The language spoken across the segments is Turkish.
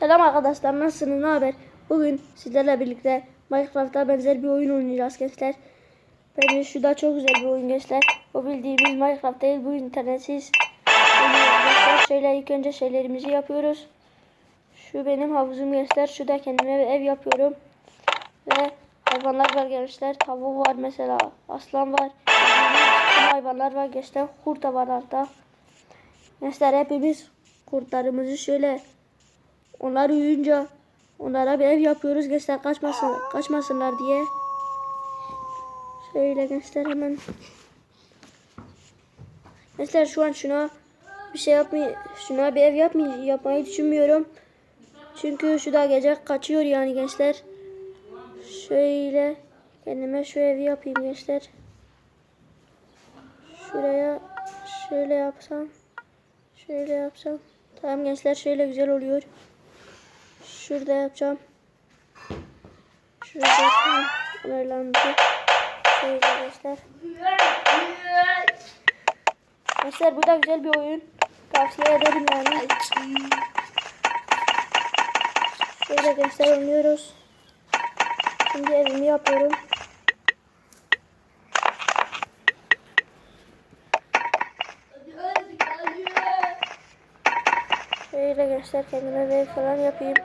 Selam arkadaşlar nasılsınız ne haber? Bugün sizlerle birlikte Minecraft'a benzer bir oyun oynayacağız gençler. Bence şu da çok güzel bir oyun gençler. O bildiğimiz Minecraft değil bu internetsiz. Şöyle ilk önce şeylerimizi yapıyoruz. Şu benim havuzum gençler. Şu da kendime bir ev yapıyorum. Ve hayvanlar var gençler. Tavuk var mesela. Aslan var. Hayvanlar var gençler. Kurt da var hatta. Gençler hepimiz kurtlarımızı şöyle onlar uyuyunca onlara bir ev yapıyoruz gençler kaçmasın kaçmasınlar diye. Şöyle gençler hemen. Gençler şu an şuna bir şey yapmayı şuna bir ev yapmayı yapmayı düşünmüyorum. Çünkü şu da gece kaçıyor yani gençler. Şöyle kendime şu evi yapayım gençler. Şuraya şöyle yapsam. Şöyle yapsam. Tamam gençler şöyle güzel oluyor. Şurada yapacağım. Şurada yapacağım. Ömerlendi. Şöyle gençler. Gençler bu da güzel bir oyun. Tavsiye ederim yani. Şöyle gençler oynuyoruz. Şimdi evimi yapıyorum. Şöyle gençler kendime ev falan yapayım.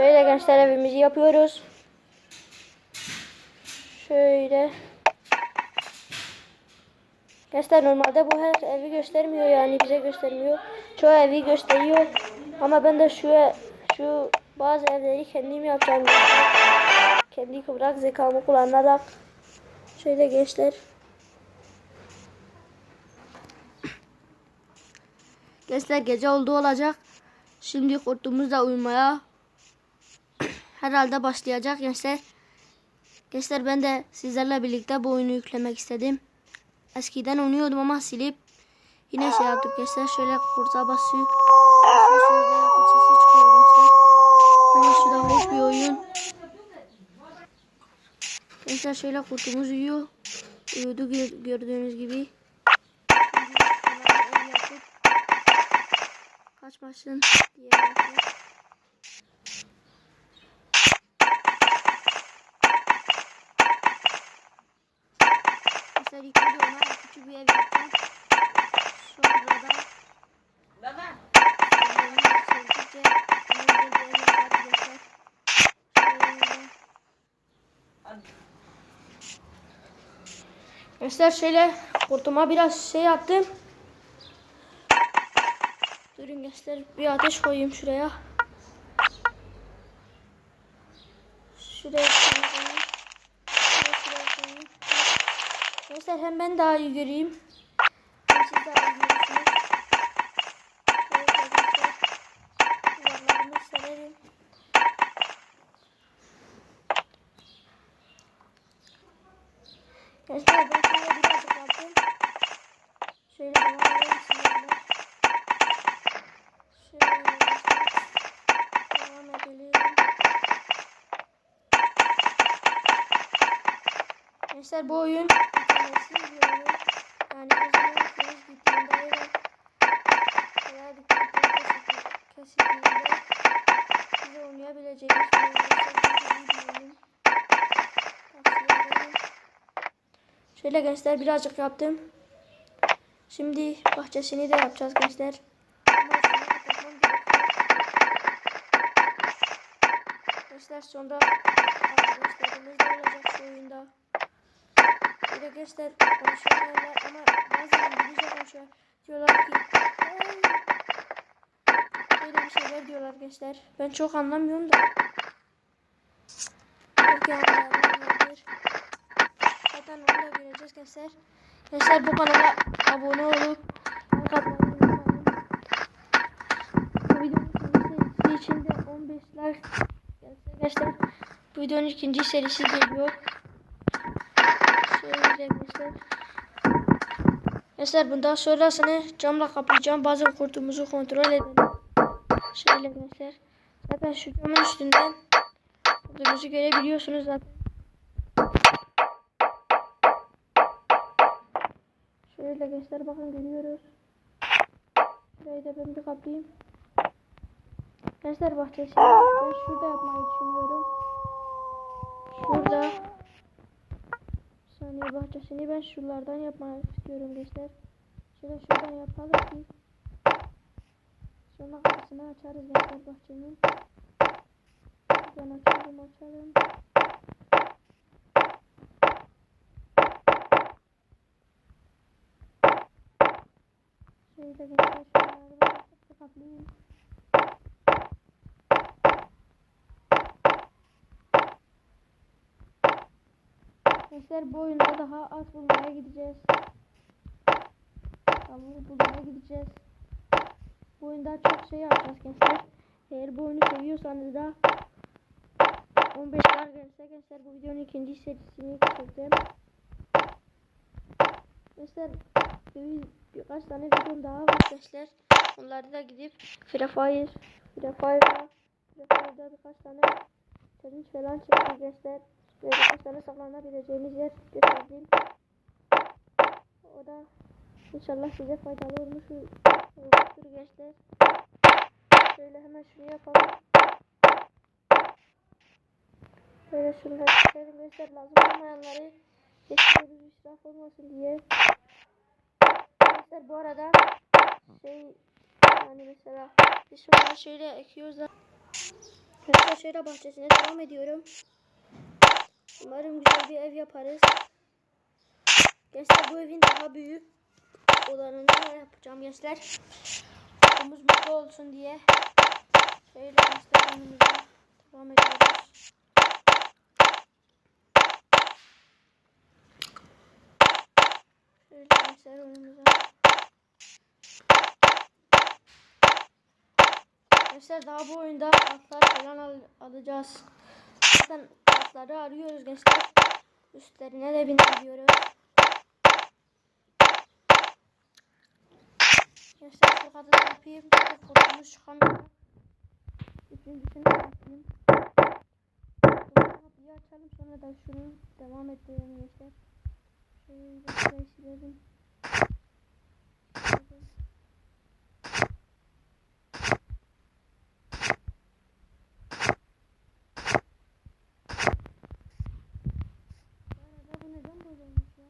Şöyle gençler evimizi yapıyoruz. Şöyle. Gençler normalde bu her evi göstermiyor yani bize göstermiyor. Çoğu evi gösteriyor. Ama ben de şu şu bazı evleri kendim yapacağım. Kendi kıvrak zekamı kullanarak. Şöyle gençler. Gençler gece oldu olacak. Şimdi kurtumuz da uyumaya herhalde başlayacak gençler. Gençler ben de sizlerle birlikte bu oyunu yüklemek istedim. Eskiden oynuyordum ama silip yine şey yaptık gençler. Şöyle kurta basıyor. Gençler. Da hoş bir oyun. Gençler şöyle kurtumuz uyuyor. Uyudu gö- gördüğünüz gibi. Kaçmasın diye gençler. Mesela ilk önce ev yapacağım. Sonra da Baba. gençler. Şöyle. Kurtuma biraz şey yaptım. Durun gençler bir ateş koyayım. Şuraya, şuraya koyayım. Gençler hem ben daha iyi göreyim. Siz daha iyi görürsünüz. Duvarlarımı sererim. Gençler ben şöyle birazcık yaptım. Şöyle edelim sizinle. Şöyle. Devam edelim. Gençler bu oyun internetsiz bir oyun. Yani bizim kriz gittiğinde öyle veya dikkatli kesildi- kesildiğinde size oynayabileceğiniz bir oyun. Gerçekten iyi bir oyun. Tavsiye ederim. Şöyle gençler birazcık yaptım. Şimdi bahçesini de yapacağız gençler. Gençler sonra arkadaşlarımız da olacak şu oyunda. Bir de gençler konuşuyorlar ama bazen İngilizce konuşuyor. Diyorlar ki. Böyle bir şeyler diyorlar gençler. Ben çok anlamıyorum da. Belki anlayanlar Da göreceğiz gençler. Gençler bu kanala abone olup. Bu videonun ikinci serisi için de 15 like gençler. Bu videonun ikinci serisi geliyor. Şöyle gençler. Gençler bundan sonrasını camla kapayacağım. Bazen kurtumuzu kontrol edelim. Şöyle gençler. Zaten şu camın üstünden kurtumuzu görebiliyorsunuz zaten. Şöyle gençler bakın görüyoruz. Şurayı da ben bir kaplayayım. Gençler bahçesi. Ben şurada yapmayı düşünüyorum. Şurada. Bir saniye bahçesini ben şuralardan yapmak istiyorum gençler. Şöyle şuradan yapalım ki. Sonra kapısını açarız gençler bahçenin. Şuradan açalım açalım. Şöyle şuraları ben kaplayayım. Gençler bu oyunda daha at bulmaya gideceğiz. Tavuğu bulmaya gideceğiz. Bu oyunda çok şey yapacağız gençler. Eğer bu oyunu seviyorsanız da 15 like gelirse gençler bu videonun ikinci serisini çekeceğim. Gençler bir, birkaç tane videom daha var gençler. Onları da gidip Free Fire, Free Fire'da, Free Fire'da birkaç tane challenge falan gençler. Ve birkaç tane saklanabileceğimiz yer gösterdim. O da inşallah size faydalı olmuş olmuştur gençler. Şöyle hemen şunu yapalım. Böyle çekelim gençler lazım olmayanları geçiyoruz israf olmasın diye. Gençler bu arada şey yani mesela biz şunları şöyle ekiyoruz da Gençler şöyle bahçesine devam ediyorum. Umarım güzel bir ev yaparız. Gençler bu evin daha büyük olanını yapacağım gençler. Okulumuz mutlu olsun diye. Şöyle gençler devam ediyoruz. Şöyle gençler önümüze. Gençler daha bu oyunda atlar falan al alacağız. Zaten atları arıyoruz gençler. Üstlerine de binebiliyoruz. Gençler şu kadar yapayım. Fotoğrafımız çıkamıyor. Üçüncüsünü yapayım. Kapıyı açalım sonra da şunu devam ettirelim gençler. Şöyle silelim. Şöyle. Bu arada bu neden böyle olmuş ya?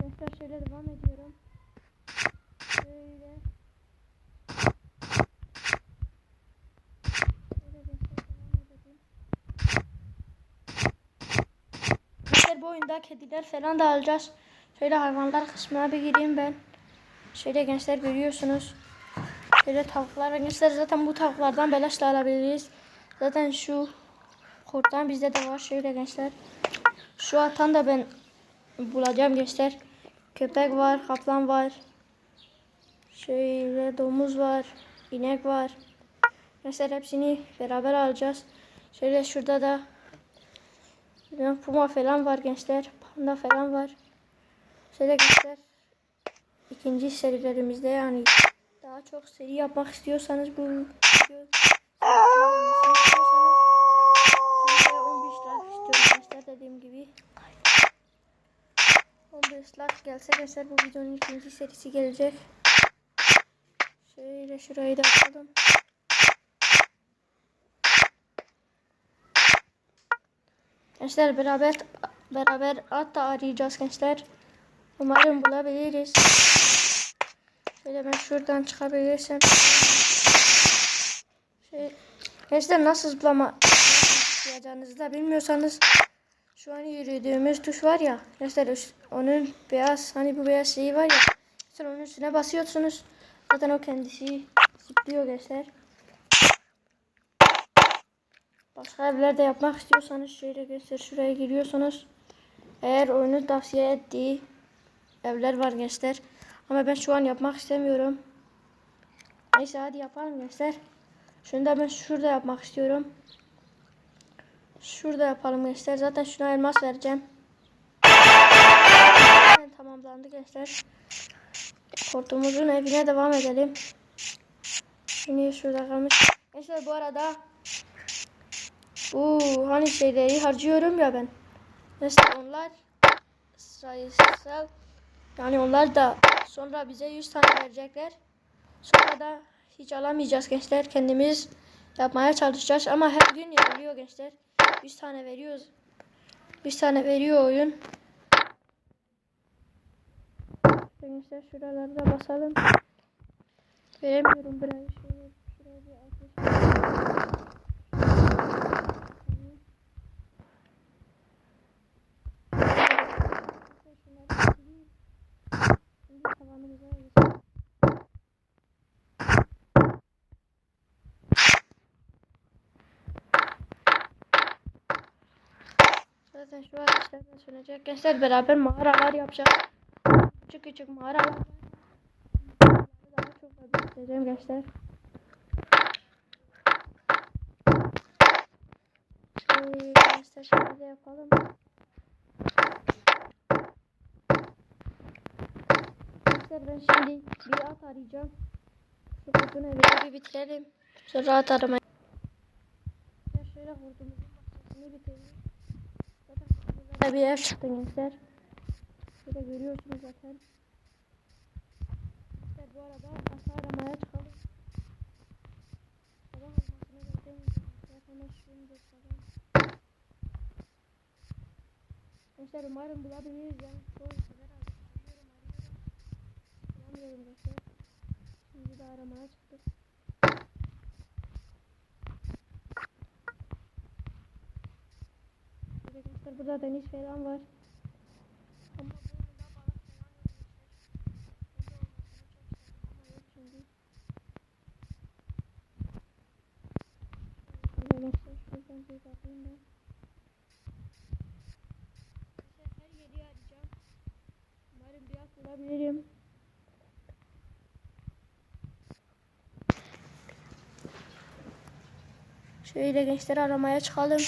Gençler şöyle devam ediyorum. Şöyle. Edelim. Gençler bu oyunda kediler falan da alacağız. Şöyle hayvanlar kısmına bir gireyim ben. Şöyle gençler görüyorsunuz. Şöyle tavuklar gençler zaten bu tavuklardan beleş de alabiliriz. Zaten şu kurttan bizde de var. Şöyle gençler. Şu atan da ben bulacağım gençler. Köpek var, kaplan var. Şöyle domuz var, inek var. Gençler hepsini beraber alacağız. Şöyle şurada da puma falan var gençler. Panda falan var. Şöyle gençler ikinci serilerimizde yani daha çok seri yapmak istiyorsanız bu video serisinin gelmesini istiyorsanız videoya 15 like istiyorum gençler dediğim gibi 15 gençler bu videonun ikinci serisi gelecek. Şöyle şurayı da açalım. Gençler beraber beraber at da arayacağız gençler. Umarım bulabiliriz. Şöyle ben şuradan çıkabilirsem. Şey, gençler nasıl zıplama yapacağınızı da bilmiyorsanız şu an yürüdüğümüz tuş var ya. Üst- onun beyaz hani bu beyaz şeyi var ya. Gençler onun üstüne basıyorsunuz. Zaten o kendisi zıplıyor gençler. Başka evlerde yapmak istiyorsanız şöyle gençler şuraya giriyorsunuz. Eğer oyunu tavsiye ettiği evler var gençler. Ama ben şu an yapmak istemiyorum. Neyse hadi yapalım gençler. Şunu da ben şurada yapmak istiyorum. Şurada yapalım gençler. Zaten şuna elmas vereceğim. Evet, tamamlandı gençler. Kortumuzun evine devam edelim. Şimdi şurada kalmış. Gençler bu arada bu hani şeyleri harcıyorum ya ben. Mesela onlar sayısal yani onlar da sonra bize 100 tane verecekler. Sonra da hiç alamayacağız gençler. Kendimiz yapmaya çalışacağız ama her gün yapılıyor gençler. 100 tane veriyoruz. 100 tane veriyor oyun. Gençler şuralarda basalım. Veremiyorum burayı. Şöyle, şuraya bir ateş. Şunları sileyim. Şimdi tavanımıza geçelim. Zaten şu ateşlerden sönecek. Gençler beraber mağaralar yapacağız. Küçük küçük mağaralar Daha çok fazla isteyeceğim gençler. Şöyle gençler de yapalım. Gençler ben şimdi bir at arayacağım. Şu kurdun evini bir bitirelim. Sonra at aramaya. Gençler şöyle kurdumuzun bahçesini bitirelim. Kurdumuzda bir ev çıktı gençler. Şöyle görüyorsunuz zaten. Gençler bu arada ata aramaya çıkalım. Sabah olmasını beklemeyin. Hemen şimdi sabah. Gençler umarım bulabiliriz yani çoğu sefer arıyorum arıyorum. Gençler. Şimdi de aramaya çıktık. Şöyle gençler burada deniz falan var. Ama bu oyunda balık falan yok gençler. Öyle olmasını çok isterdim ama yok şimdi. Şöyle gençler şuradan bir bakayım ben. Gençler her yeri arayacağım. Umarım bir at bulabilirim. Şöyle gençler aramaya çıkalım.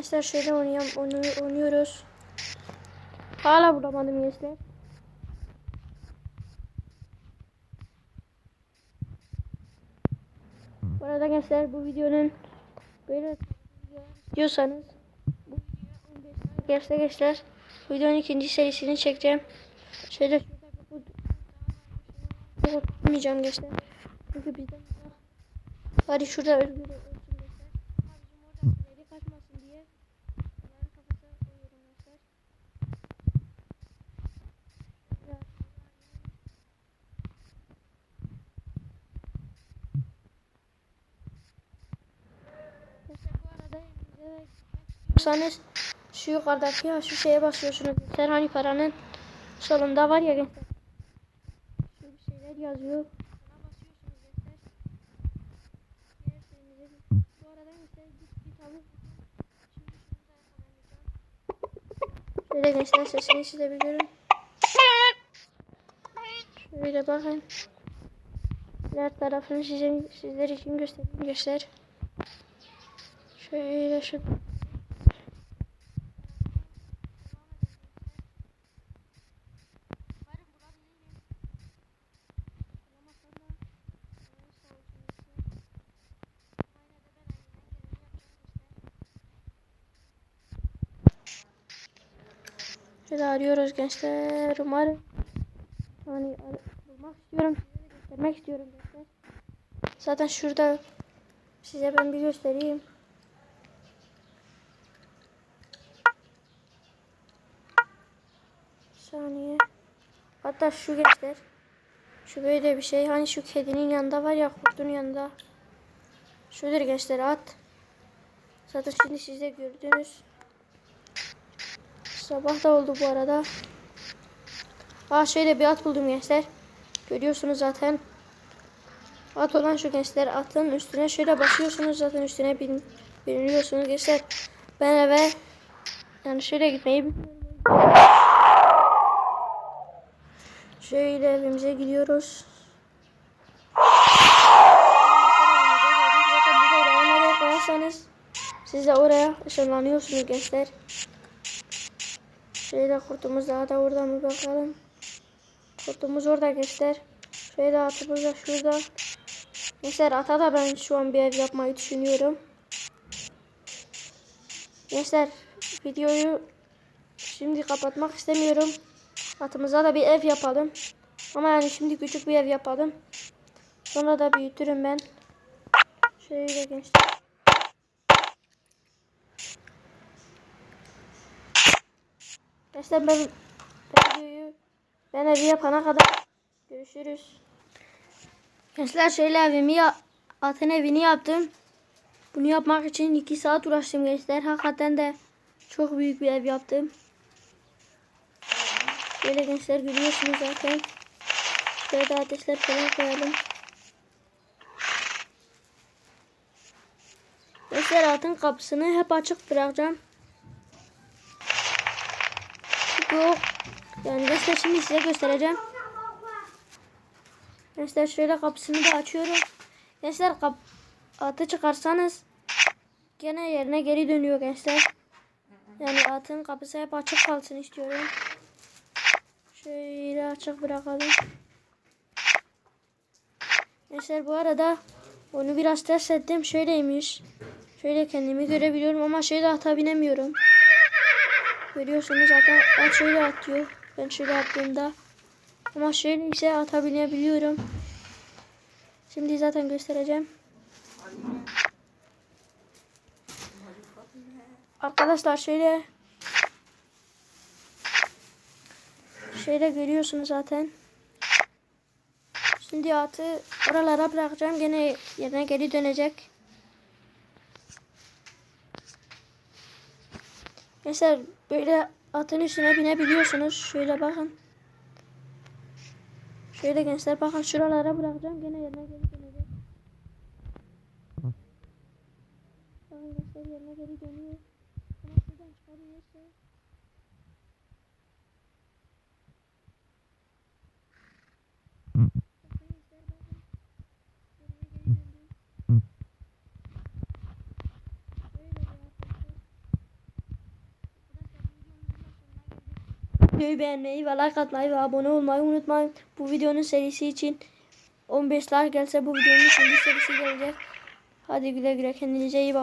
Gençler şöyle oynayalım, oynuyor- oynuyoruz. Hala bulamadım gençler. Bu arada gençler bu videonun böyle diyorsanız bu videoya 15 like gelirse gençler bu videonun ikinci serisini çekeceğim. Şöyle şurada bu gençler. Çünkü bizden. Bari şurada özgür olsun gençler. Ama bizim oradakileri kaçmasın diye bunların kafasına koyuyorum gençler. Şöyle- Gençler bu arada elinize istiyorsanız şu yukarıdaki ya şu şeye basıyorsunuz. Gençler hani paranın solunda var ya gençler. Şu bir şeyler yazıyor. Gençler. Gençler. Şöyle gençler sesini size bir görün. Şöyle bakın. Diğer tarafını size, sizler için göstereyim göster. Şöyle şu. Şöyle arıyoruz gençler. Umarım yani bulmak istiyorum. Göstermek istiyorum gençler. Zaten şurada size ben bir göstereyim. Saniye. Hatta şu gençler. Şu böyle bir şey. Hani şu kedinin yanında var ya kurdun yanında. Şudur gençler at. Zaten şimdi siz de gördünüz. Sabah da oldu bu arada. Aa şöyle bir at buldum gençler. Görüyorsunuz zaten. At olan şu gençler atın üstüne şöyle basıyorsunuz zaten üstüne bin, biniliyorsunuz gençler. Ben eve yani şöyle gitmeyi. Şöyle evimize gidiyoruz. Siz de oraya ışınlanıyorsunuz gençler. Şöyle kurtumuz daha da orada mı bakalım. Kurtumuz orada gençler. Şöyle atımız da şurada. Gençler ata da ben şu an bir ev yapmayı düşünüyorum. Gençler videoyu şimdi kapatmak istemiyorum. Atımıza da bir ev yapalım. Ama yani şimdi küçük bir ev yapalım. Sonra da büyütürüm ben. Şöyle gençler. Gençler ben, videoyu ben evi yapana kadar görüşürüz. Gençler şöyle evimi ya, atın evini yaptım. Bunu yapmak için 2 saat uğraştım gençler. Hakikaten de çok büyük bir ev yaptım. Böyle gençler görüyorsunuz zaten. Şöyle de ateşler falan koyalım. Gençler altın kapısını hep açık bırakacağım. Yok. Yani gençler şimdi size göstereceğim. Gençler şöyle kapısını da açıyorum. Gençler kap atı çıkarsanız gene yerine geri dönüyor gençler. Yani atın kapısı hep açık kalsın istiyorum. Şöyle açık bırakalım. Gençler bu arada onu biraz test ettim. Şöyleymiş. Şöyle kendimi görebiliyorum ama şöyle ata binemiyorum. Görüyorsunuz zaten at şöyle atıyor. Ben şöyle attığımda. Ama şöyle ise ata binebiliyorum. Şimdi zaten göstereceğim. Arkadaşlar şöyle şöyle görüyorsunuz zaten. Şimdi atı oralara bırakacağım. Gene yerine geri dönecek. Mesela böyle atın üstüne binebiliyorsunuz. Şöyle bakın. Şöyle gençler bakın şuralara bırakacağım. Gene yerine geri dönecek. Bakın gençler yerine geri dönüyor. Ama şuradan çıkarıyorsa bakın gençler bakın. Yerine geri döndü. Böyle bir arkadaşlar. Videoyu beğenmeyi ve like atmayı ve abone olmayı unutmayın. Bu videonun serisi için 15 like gelse bu videonun ikinci serisi gelecek. Hadi güle güle kendinize iyi bakın.